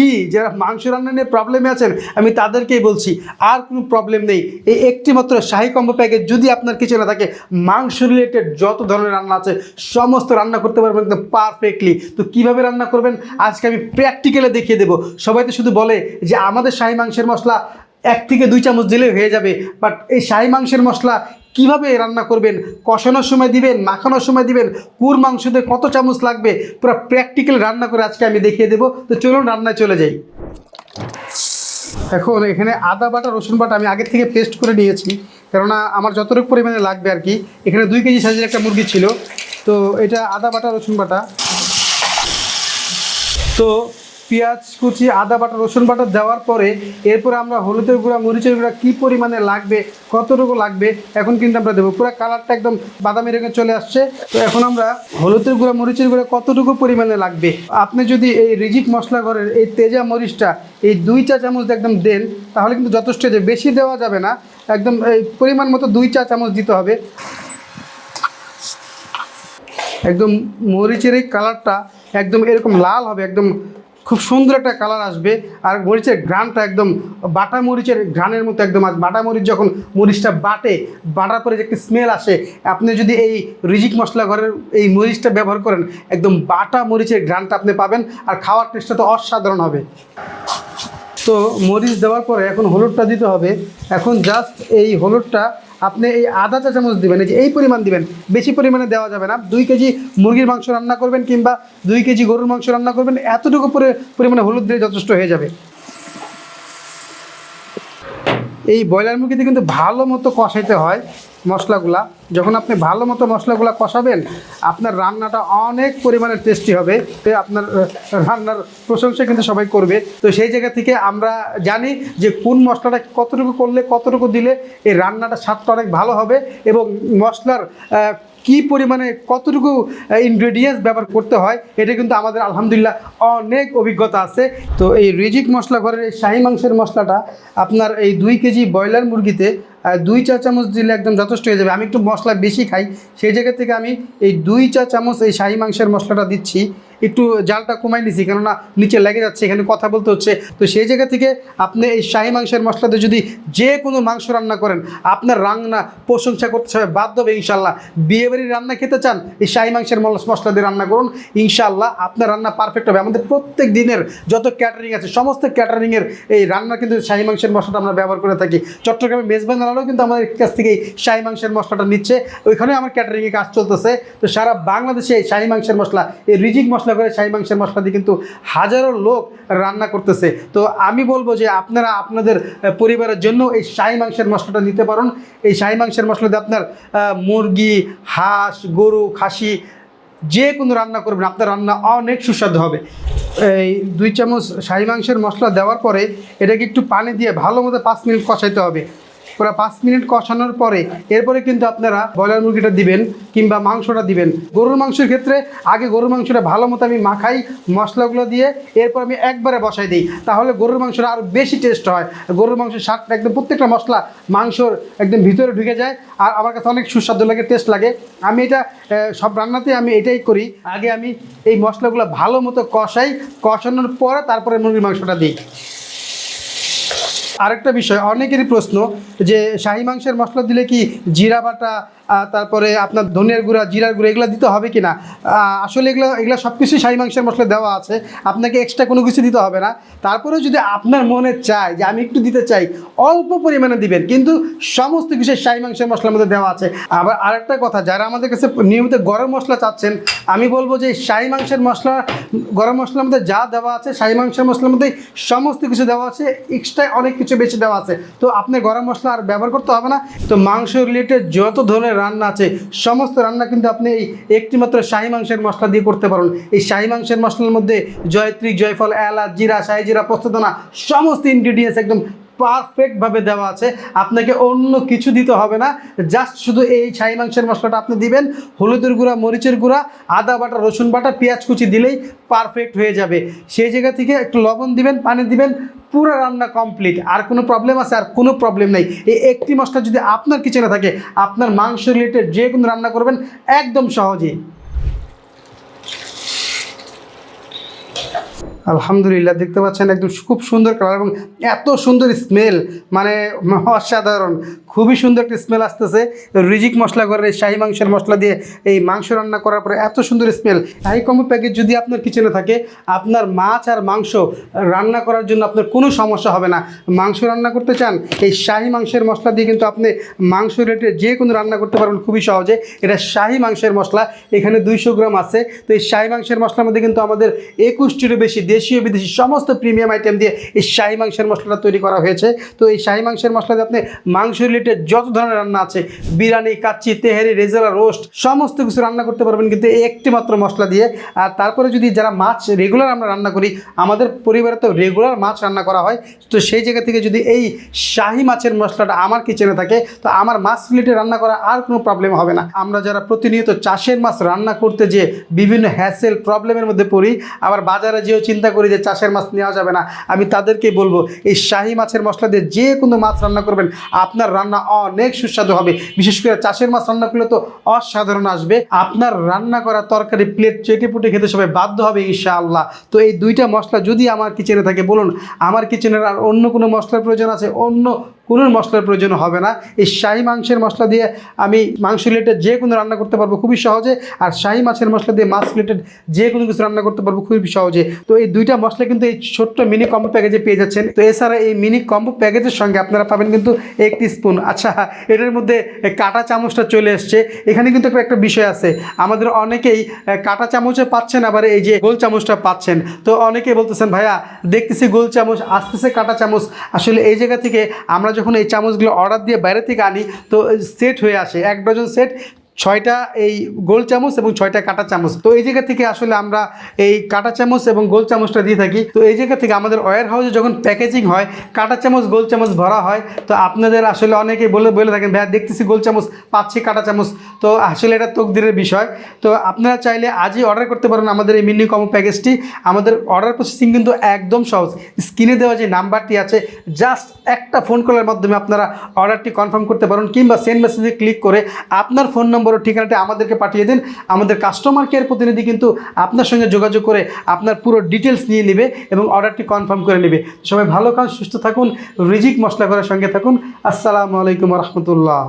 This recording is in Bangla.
জি যারা মাংস রান্না নিয়ে প্রবলেমে আছেন, আমি তাদেরকেই বলছি, আর কোনো প্রবলেম নেই। এই একটি মাত্র শাহি কম্বো প্যাকেজ যদি আপনার কিচেনে থাকে, মাংস রিলেটেড যত ধরনের রান্না আছে, সমস্ত রান্না করতে পারবেন একদম পারফেক্টলি তো কীভাবে রান্না করবেন? আজকে আমি প্র্যাকটিক্যালে দেখিয়ে দেবো। সবাই তো শুধু বলে যে আমাদের শাহি মাংসের মশলা এক থেকে দুই চামচ দিলেই হয়ে যাবে বাট এই শাহি মাংসের মশলা কীভাবে রান্না করবেন? কষানোর সময় দিবেন? মাখানোর সময় দিবেন? কুর মাংসতে কত চামচ লাগবে? পুরো প্র্যাকটিক্যাল রান্না করে আজকে আমি দেখিয়ে দেবো। তো চলুন রান্নায় চলে যাই। এখন এখানে আদা বাটা, রসুন বাটা আমি আগের থেকে পেস্ট করে নিয়েছি। কেননা আমার যতটুকু পরিমাণে লাগবে আর কি, এখানে দুই কেজি সাইজের একটা মুরগি ছিল। তো এটা আদা বাটা, রসুন বাটা। তো পেঁয়াজ, কুচি, আদা বাটা, রসুন বাটা দেওয়ার পরে এরপরে আমরা হলুদের গুঁড়া, মরিচের গুঁড়া কী পরিমাণে লাগবে, কতটুকু লাগবে, এখন কিন্তু আমরা দেবো। পুরো কালারটা একদম বাদামি রঙে চলে আসছে। তো এখন আমরা হলুদের গুঁড়া, মরিচের গুঁড়া কতটুকু পরিমাণে লাগবে? আপনি যদি এই রিজিক মশলা ঘরের এই তেজা মরিচটা এই দুই চা চামচ একদম দেন, তাহলে কিন্তু যথেষ্ট যে বেশি দেওয়া যাবে না। একদম এই পরিমাণ মতো দুই চা চামচ দিতে হবে। একদম মরিচের এই কালারটা একদম এরকম লাল হবে, একদম খুব সুন্দর একটা কালার আসবে। আর মরিচের ঘ্রাণটা একদম বাটা মরিচের ঘ্রাণের মতো একদম বাটা মরিচ যখন মরিচটা বাটে, বাটার পরে যে একটা স্মেল আসে, আপনি যদি এই রিজিক মশলা ঘরের এই মরিচটা ব্যবহার করেন, একদম বাটা মরিচের ঘ্রাণটা আপনি পাবেন আর খাওয়ার টেস্টটা তো অসাধারণ হবে। তো মরিচ দেওয়ার পরে এখন হলুদটা দিতে হবে। এখন জাস্ট এই হলুদটা আপনি এই আধা চা চামচ দিবেন, এই যে এই পরিমাণ দিবেন, বেশি পরিমাণে দেওয়া যাবে না। দুই কেজি মুরগির মাংস রান্না করবেন কিংবা দুই কেজি গরুর মাংস রান্না করবেন, এতটুকু পরে পরিমাণে হলুদ দিয়ে যথেষ্ট হয়ে যাবে। এই ব্রয়লার মুরগিতে কিন্তু ভালো মতো কষাইতে হয়। মশলাগুলা, যখন আপনি ভালো মতো মশলাগুলা কষাবেন, আপনার রান্নাটা অনেক পরিমাণে টেস্টি হবে। তো আপনার রান্নার প্রশংসা কিন্তু সবাই করবে। তো সেই জায়গা থেকে আমরা জানি যে কোন মশলাটা কতটুকু করলে, কতটুকু দিলে এই রান্নাটা স্বাদটা অনেক ভালো হবে এবং মশলার কি পরিমাণে কতটুকু ইনগ্রেডিয়েন্টস ব্যবহার করতে হয়, এটা কিন্তু আমাদের আলহামদুলিল্লাহ অনেক অভিজ্ঞতা আছে। তো এই রিজিক মশলা ঘরের এই শাহি মাংসের মশলাটা, আপনার এই দুই কেজি ব্রয়লার মুরগিতে দুই চা চামচ দিলে একদম যথেষ্ট হয়ে যাবে। আমি একটু মশলা বেশি খাই, সেই জায়গা থেকে আমি এই দুই চা চামচ এই শাহি মাংসের মশলাটা দিচ্ছি। একটু জালটা কমাই নিছি, কেননা নিচে লেগে যাচ্ছে, এখানে কথা বলতে হচ্ছে। তো সেই জায়গা থেকে আপনি এই শাহি মাংসের মশলাতে যদি যে কোনো মাংস রান্না করেন, আপনার রান্না প্রশংসা করতে সবাই বাধ্য হবে ইনশাল্লাহ বিয়েবাড়ির রান্না খেতে চান, এই শাহি মাংসের মশলা দিয়ে রান্না করুন ইনশাল্লাহ আপনার রান্না পারফেক্ট হবে। আমাদের প্রত্যেক দিনের যত ক্যাটারিং আছে, সমস্ত ক্যাটারিংয়ের এই রান্না কিন্তু শাহি মাংসের মশলাটা আমরা ব্যবহার করে থাকি। চট্টগ্রামে মেজবান কিন্তু আমাদের কাছ থেকে এই শাহি মাংসের মশলাটা নিচ্ছে। ওইখানে আমার ক্যাটারিংয়ে কাজ চলতেছে। তো সারা বাংলাদেশে এই শাহি মাংসের মশলা, এই রিজিক মশলা করে, শাহি মাংসের মশলা দিয়ে কিন্তু হাজারো লোক রান্না করতেছে। তো আমি বলব যে আপনারা আপনাদের পরিবারের জন্য এই শাহি মাংসের মশলাটা নিতে পারেন। এই শাহি মাংসের মশলা দিয়ে আপনার মুরগি, হাঁস, গরু, খাসি, যে কোনো রান্না করবেন, আপনার রান্না অনেক সুস্বাদু হবে। এই দুই চামচ শাহি মাংসের মশলা দেওয়ার পরে এটাকে একটু পানি দিয়ে ভালো মতো পাঁচ মিনিট কষাইতে হবে। পুরো পাঁচ মিনিট কষানোর পরে এরপরে কিন্তু আপনারা ব্রয়লার মুরগিটা দিবেন কিংবা মাংসটা দিবেন। গরুর মাংসের ক্ষেত্রে আগে গরুর মাংসটা ভালো মতো আমি মাখাই, মশলাগুলো দিয়ে এরপর আমি একবারে বসাই দিই। তাহলে গরুর মাংসটা আরও বেশি টেস্ট হয়। গরুর মাংসের স্বাদটা একদম প্রত্যেকটা মশলা মাংসর একদম ভিতরে ঢুকে যায় আর আমার কাছে অনেক সুস্বাদু লাগে টেস্ট লাগে। আমি এটা সব রান্নাতে আমি এটাই করি। আগে আমি এই মশলাগুলো ভালো মতো কষাই, কষানোর পরে তারপরে মুরগির মাংসটা দিই। আরেকটা বিষয়, অনেকেরই প্রশ্ন যে শাহি মাংসের মশলা দিলে কি জিরা বাটা তারপরে আপনার ধনিয়ার গুঁড়া, জিরার গুঁড়া এগুলো দিতে হবে কি না আসলে এগুলো এগুলো সব কিছুই শাহি মাংসের মশলা দেওয়া আছে, আপনাকে এক্সট্রা কোনো কিছু দিতে হবে না। তারপরে যদি আপনার মনে চায় যে আমি একটু দিতে চাই, অল্প পরিমাণে দিবেন, কিন্তু সমস্ত কিছু শাহি মাংসের মশলার মধ্যে দেওয়া আছে। আবার আরেকটা কথা, যারা আমাদের কাছে নিয়মিত গরম মশলা চাচ্ছেন, আমি বলব যে শাহি মাংসের মশলা গরম মশলার মধ্যে যা দেওয়া আছে, শাহি মাংসের মশলার মধ্যে সমস্ত কিছু দেওয়া আছে এক্সট্রা অনেক কিছু বেশি দেওয়া আছে। তো আপনি গরম মশলা আর ব্যবহার করতে হবে না। তো মাংস রিলেটেড যত ধরনের রান্না আছে, সমস্ত রান্না কিন্তু আপনি এই একটি মাত্র শাহি মাংসের মশলা দিয়ে করতে পারেন। এই শাহি মাংসের মশলার মধ্যে জয়ত্রী, জয়ফল, এলাচ, জিরা, শাহি জিরা প্রস্তুতনা সমস্ত ইনগ্রিডিয়েন্টস একদম পারফেক্টভাবে দেওয়া আছে। আপনাকে অন্য কিছু দিতে হবে না। জাস্ট শুধু এই ছাই মাংসের মশলাটা আপনি দিবেন। হলুদের গুঁড়া, মরিচের গুঁড়া, আদা বাটা, রসুন বাটা, পেঁয়াজ কুচি দিলেই পারফেক্ট হয়ে যাবে। সেই জায়গা থেকে একটু লবণ দিবেন, পানি দিবেন, পুরো রান্না কমপ্লিট আর কোনো প্রবলেম আছে? আর কোনো প্রবলেম নেই। এই একটি মশলা যদি আপনার কিচেনে থাকে, আপনার মাংস রিলেটেড যে কোনো রান্না করবেন, একদম সহজেই। আলহামদুলিল্লাহ, দেখতে পাচ্ছেন একদম খুব সুন্দর কালার এবং এত সুন্দর স্মেল মানে অসাধারণ, খুবই সুন্দর একটা স্মেল আসতেছে। রিজিক মশলা করে শাহি মাংসের মশলা দিয়ে এই মাংস রান্না করার পরে এত সুন্দর স্মেল শাহি কম্বো প্যাকেজ যদি আপনার কিচেনে থাকে, আপনার মাছ আর মাংস রান্না করার জন্য আপনার কোনো সমস্যা হবে না। মাংস রান্না করতে চান, এই শাহি মাংসের মশলা দিয়ে কিন্তু আপনি মাংস রেটে যে কোনো রান্না করতে পারবেন খুবই সহজে। এটা শাহি মাংসের মশলা, এখানে দুইশো গ্রাম আছে। তো এই শাহি মাংসের মশলার মধ্যে কিন্তু আমাদের একুশটিরও বেশি দেশীয় বিদেশি সমস্ত প্রিমিয়াম আইটেম দিয়ে এই শাহি মাংসের মশলাটা তৈরি করা হয়েছে। তো এই শাহি মাংসের মশলা দিয়ে আপনি মাংস রিলেটেড যত ধরনের রান্না আছে, বিরিয়ানি, কাচ্চি, তেহারি, রেজালা, রোস্ট, সমস্ত কিছু রান্না করতে পারবেন কিন্তু একটি মাত্র মশলা দিয়ে। আর তারপরে যদি যারা মাছ রেগুলার আমরা রান্না করি, আমাদের পরিবারে তো রেগুলার মাছ রান্না করা হয়, তো সেই জায়গা থেকে যদি এই শাহি মাছের মশলাটা আমার কিচেনে থাকে, তো আমার মাছ রিলেটেড রান্না করা আর কোনো প্রবলেম হবে না। আমরা যারা প্রতিনিয়ত চাষের মাছ রান্না করতে যে বিভিন্ন হ্যাসেল প্রবলেমের মধ্যে পড়ি, আবার বাজারে যেও চিন্তা করি যে চাষের মাছ নেওয়া যাবে না। আমি তাদেরকেই বলব, এই শাহি মাছের মশলা দিয়ে যে কোনো মাছ রান্না করবেন, আপনার রান্না অনেক সুস্বাদু হবে। বিশেষ করে চাষের মাছ রান্না করলে তো অসাধারণ আসবে। আপনার রান্না করা তরকারি প্লেট চেটে পুটে খেতে সবাই বাধ্য হবে ইনশাআল্লাহ। তো এই দুইটা মশলা যদি আমার কিচেনে থাকে, বলুন, আমার কিচেনের আর অন্য কোনো মশলার প্রয়োজন আছে? অন্য কোনো মশলার প্রয়োজন হবে না। এই শাহি মাংসের মশলা দিয়ে আমি মাংস রিলেটেড যে কোনো রান্না করতে পারব খুবই সহজে, আর শাহি মাছের মশলা দিয়ে মাছ রিলেটেড যে কোনো কিছু রান্না করতে পারব খুবই সহজে। তো এই দুইটা মশলা কিন্তু এই ছোট্ট মিনি কম্বো প্যাকেজে পেয়ে যাচ্ছেন। তো এছাড়া এই মিনি কম্বো প্যাকেজের সঙ্গে আপনারা পাবেন কিন্তু একটি স্পুন আচ্ছা এটার মধ্যে কাটা চামচটা চলে এসছে। এখানে কিন্তু একটা- বিষয় আছে। আমাদের অনেকেই কাটা চামচে পাচ্ছেন, আবার এই যে গোল চামচটা পাচ্ছেন। তো অনেকেই বলতেছেন, ভাইয়া, দেখতেছি গোল চামচ, আসতেছে কাটা চামচ। আসলে এই জায়গা থেকে আমরা যখন এই চামচগুলো অর্ডার দিয়ে বাইরে থেকে আনি, তো সেট হয়ে আসে। এক ডজন সেট ছয়টা এই গোল চামচ এবং ছয়টা কাটা চামচ। তো এই জায়গা থেকে আসলে আমরা এই কাটা চামচ এবং গোল চামচটা দিয়ে থাকি। তো এই জায়গা থেকে আমাদের ওয়ার হাউসে যখন প্যাকেজিং হয়, কাটা চামচ, গোল চামচ ভরা হয়, তো আপনাদের আসলে অনেকে বলে বলে থাকেন, ভাইয়া, দেখতেছি গোল চামচ, পাচ্ছি কাটা চামচ। তো আসলে এটা তকদিরের বিষয়। তো আপনারা চাইলে আজই অর্ডার করতে পারেন আমাদের এই মিনি কমো প্যাকেজটি আমাদের অর্ডার প্রসেসিং কিন্তু একদম সহজ। স্ক্রিনে দেওয়া যে নাম্বারটি আছে জাস্ট একটা ফোন কলের মাধ্যমে আপনারা অর্ডারটি কনফার্ম করতে পারেন কিংবা সেন্ড মেসেজে ক্লিক করে আপনার ফোন নম্বর ও ঠিকানাটি আমাদেরকে পাঠিয়ে দিন। আমাদের কাস্টমার কেয়ার প্রতিনিধি কিন্তু আপনার সঙ্গে যোগাযোগ করে আপনার পুরো ডিটেলস নিয়ে নেবে এবং অর্ডারটি কনফার্ম করে নেবে। সবাই ভালো কাজ সুস্থ থাকুন, রিজিক মশলা করার সঙ্গে থাকুন। আসসালামু আলাইকুম রহমতুল্লাহ।